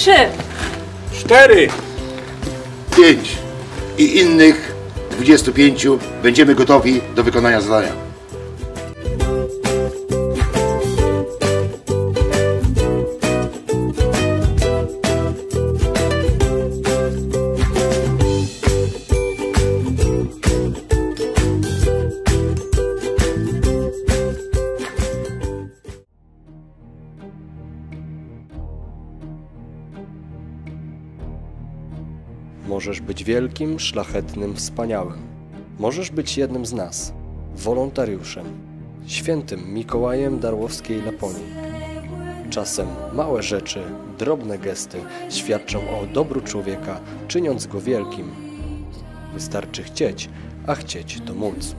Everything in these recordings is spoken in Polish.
trzy. Cztery. pięć i innych 25 będziemy gotowi do wykonania zadania. Możesz być wielkim, szlachetnym, wspaniałym. Możesz być jednym z nas, wolontariuszem, świętym Mikołajem Darłowskiej Laponii. Czasem małe rzeczy, drobne gesty świadczą o dobru człowieka, czyniąc go wielkim. Wystarczy chcieć, a chcieć to móc.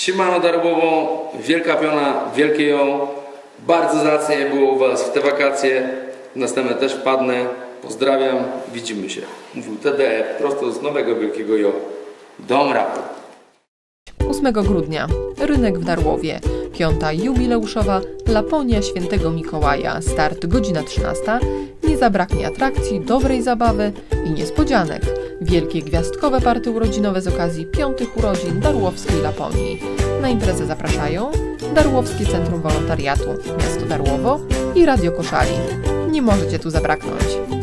Siemano Darłowo, Wielka Piona, Wielkie Ją. Bardzo zacnie było u Was w te wakacje. Następne też wpadnę. Pozdrawiam, widzimy się. Mówił TDF, prosto z Nowego Wielkiego Jo. Dom rapu. 8 grudnia rynek w Darłowie, piąta jubileuszowa Laponia Świętego Mikołaja, start godzina 13, nie zabraknie atrakcji, dobrej zabawy i niespodzianek. Wielkie gwiazdkowe party urodzinowe z okazji piątych urodzin Darłowskiej Laponii. Na imprezę zapraszają Darłowskie Centrum Wolontariatu, Miasto Darłowo i Radio Koszalin. Nie możecie tu zabraknąć.